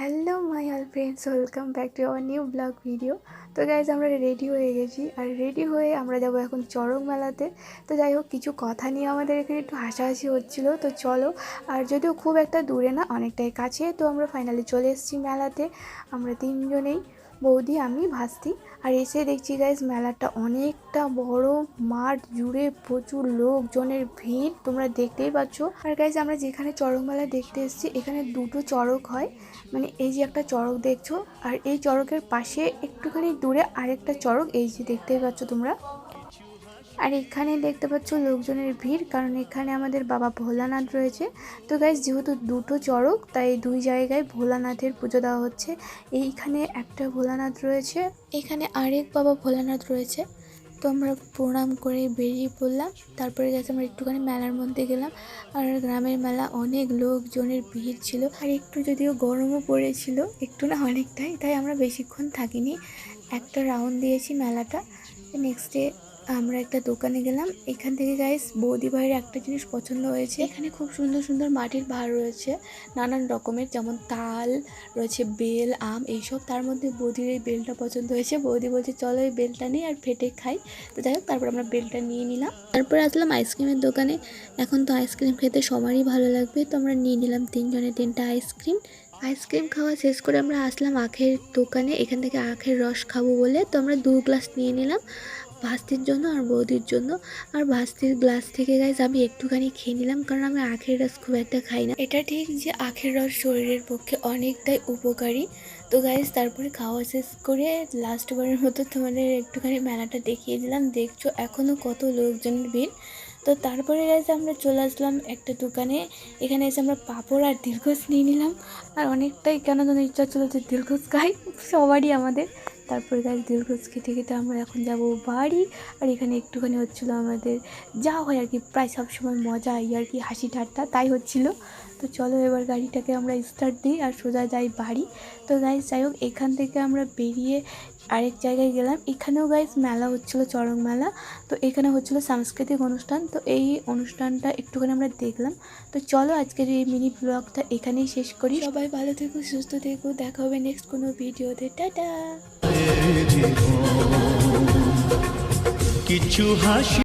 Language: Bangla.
Hello my all friends welcome back to our new blog video তো গাইজ আমরা রেডি হয়ে গেছি। আর রেডি হয়ে আমরা যাব এখন চরক মেলাতে। তো যাই হোক, কিছু কথা নিয়ে আমাদের এখানে একটু হাসাহাসি হচ্ছিল। তো চলো, আর যদিও খুব একটা দূরে না, অনেকটাই কাছে, তো আমরা ফাইনালি চলে এসেছি মেলাতে। আমরা তিনজনেই। বৌদি, আমি ভাসতি আর এসে দেখছি গাইজ মেলাটা অনেকটা বড়, মাঠ জুড়ে প্রচুর লোকজনের ভিড়, তোমরা দেখতেই পাচ্ছ। আর গাইজ আমরা যেখানে চড়ক মেলা দেখতে এসছি, এখানে দুটো চড়ক হয়। মানে এই যে একটা চড়ক দেখছ, আর এই চড়কের পাশে একটুখানি দূরে আরেকটা চড়ক, এই যে দেখতেই পাচ্ছ তোমরা। আর এখানে দেখতে পাচ্ছ লোকজনের ভিড়, কারণ এখানে আমাদের বাবা ভোলানাথ রয়েছে। তো গাইজ যেহেতু দুটো চড়ক, তাই দুই জায়গায় ভোলানাথের পুজো দেওয়া হচ্ছে। এইখানে একটা ভোলানাথ রয়েছে, এখানে আরেক বাবা ভোলানাথ রয়েছে। তো আমরা প্রণাম করে বেরিয়ে পড়লাম। তারপরে গেছে আমরা একটুখানি মেলার মধ্যে গেলাম। আর গ্রামের মেলা অনেক লোকজনের ভিড় ছিল। আর একটু যদিও গরমও পড়েছিল, একটু না অনেকটাই, তাই আমরা বেশিক্ষণ থাকিনি। একটা রাউন্ড দিয়েছি মেলাটা। নেক্সট ডে আমরা একটা দোকানে গেলাম। এখান থেকে গাইস বৌদি ভাইয়ের একটা জিনিস পছন্দ হয়েছে। এখানে খুব সুন্দর সুন্দর মাটির ভার রয়েছে। নানান রকমের যেমন তাল, রয়েছে বেল, আম এইসব। তার মধ্যে বৌদির এই বেলটা পছন্দ হয়েছে। বৌদি বলছে, চলো এই বেলটা নিই আর ফেটে খাই। তো যাই হোক, তারপর আমরা বেলটা নিয়ে নিলাম। তারপরে আসলাম আইসক্রিমের দোকানে। এখন তো আইসক্রিম খেতে সবারই ভালো লাগবে। তো আমরা নিয়ে নিলাম তিনজনে তিনটা আইসক্রিম আইসক্রিম খাওয়া শেষ করে আমরা আসলাম আখের দোকানে। এখান থেকে আখের রস খাব বলে। তো আমরা দু গ্লাস নিয়ে নিলাম। ভাস্তির জন্য আর বৌদির জন্য। আর ভাস্তির গ্লাস থেকে গাইজ আমি একটুখানি খেয়ে নিলাম, কারণ আমি আখের রস খুব একটা খাই না। এটা ঠিক যে আখের রস শরীরের পক্ষে অনেকটাই উপকারী। তো গাইজ তারপরে খাওয়া শেষ করে লাস্ট বারের মতো তোমাদের একটুখানি মেলাটা দেখিয়ে দিলাম। দেখছ এখনও কত লোকজনের ভিড়। তো তারপরে গেছে আমরা চলে আসলাম একটা দোকানে। এখানে এসে আমরা পাঁপড় আর দীর্ঘস নিয়ে নিলাম। আর অনেকটাই কেন যেন ইচ্ছা ছিল যে দীর্ঘস খাই, সবারই আমাদের। তারপরে গাছ দীর্ঘস খেতে খেতে আমরা এখন যাব বাড়ি। আর এখানে একটুখানি হচ্ছিল আমাদের যা হয় আর কি, প্রায় সবসময় মজা আর কি, হাসি ঠাট্টা, তাই হচ্ছিল। তো চলো এবার গাড়িটাকে আমরা স্টার্ট দিই আর সোজা যাই বাড়ি। তো গাইজ যাই হোক, এখান থেকে আমরা বেরিয়ে আরেক জায়গায় গেলাম। এখানেও গাইজ মেলা হচ্ছিল চরক মেলা। তো এখানে হচ্ছিল সাংস্কৃতিক অনুষ্ঠান। তো এই অনুষ্ঠানটা একটুখানি আমরা দেখলাম। তো চলো আজকের এই মিনি ব্লগটা এখানেই শেষ করি। সবাই ভালো থেকো, সুস্থ থেকো। দেখা হবে নেক্সট কোনো ভিডিওতে টাটা! কিছু হাসি